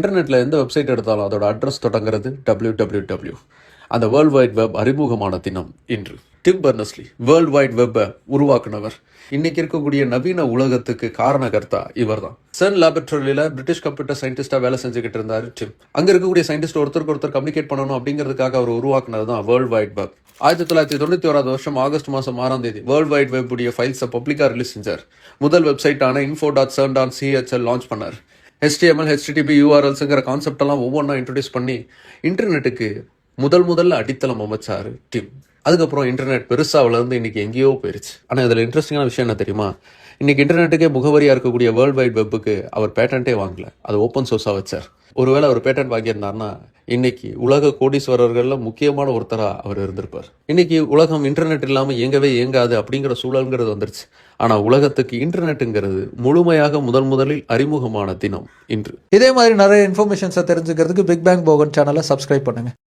இன்டர்நெட்டில் எந்த வெப்சைட் எடுத்தாலும் அதோட அட்ரஸ் தொடங்குறது டபிள்யூ டபிள்யூ டபிள்யூ அந்த வேர்ல்டு வைட் வெப் அறிமுகமான தினம் இன்று. டிம் பர்னஸ்லி வேர்ல்டு வைட் வெப்பை உருவாக்குனவர். இன்னைக்கு இருக்கக்கூடிய நவீன உலகத்துக்கு காரணகர்த்தா இவர்தான். சன் லேபரட்டரியில பிரிட்டிஷ் கம்ப்யூட்டர் சயின்டிஸ்டா வேலை செஞ்சுக்கிட்டு இருந்தாரு டிம் அங்க இருக்கக்கூடிய சயின்டிஸ்ட் ஒருத்தருக்கு ஒருத்தர் கம்யூனிகேட் பண்ணணும் அப்படிங்கிறதுக்காக அவர் உருவாக்குனது தான் வேர்ல்டு வைட் வெப் ஆயிரத்தி தொள்ளாயிரத்தி தொண்ணூத்தி ஓராது வருஷம் ஆகஸ்ட் மாசம் ஆறாம் தேதி வேர்ல்டு வைட் வெப் உடைய ஃபைல்ஸை பப்ளிக்கா ரிலீஸ் செஞ்சார். முதல் வெப்சைட்டான info dot CERN dot C H L launch பண்ணார். ஹெச்டிஎம்எல் ஹெச்டிடிபி யூஆர்எல்ஸுங்கிற கான்செப்டெல்லாம் ஒவ்வொன்றா இன்ட்ரடியூஸ் பண்ணி இன்டர்நெட்டுக்கு முதல் முதல்ல அடித்தளம் அமைச்சார் டிம் அதுக்கப்புறம் இன்டர்நெட் பெருசாக வளர்ந்து இன்னைக்கு எங்கேயோ போயிருச்சு. ஆனால் இதில் இன்ட்ரெஸ்டிங்கான விஷயம் என்ன தெரியுமா? இன்னைக்கு இன்டர்நெட்டுக்கே முகவரியாக இருக்கக்கூடிய வேர்ல்டு வைட் வெப்புக்கு அவர் பேட்டன்ட்டே வாங்கல. அது ஓப்பன் சோர்ஸாக வச்சார். ஒருவேளை அவர் பேட்டன்ட் வாங்கியிருந்தாருன்னா இன்னைக்கு உலக கோடீஸ்வரர்களில் முக்கியமான ஒருத்தராக அவர் இருந்திருப்பார். இன்னைக்கு உலகம் இன்டர்நெட் இல்லாமல் இயங்கவே இயங்காது அப்படிங்கிற சூழல்ங்கிறது வந்துருச்சு. ஆனால் உலகத்துக்கு இன்டர்நெட்டுங்கிறது முழுமையாக முதன் முதலில் அறிமுகமான தினம் இன்று. இதே மாதிரி நிறைய இன்ஃபர்மேஷன்ஸை தெரிஞ்சுக்கிறதுக்கு பிக் பேங் போகன் சேனலை சப்ஸ்கிரைப் பண்ணுங்கள்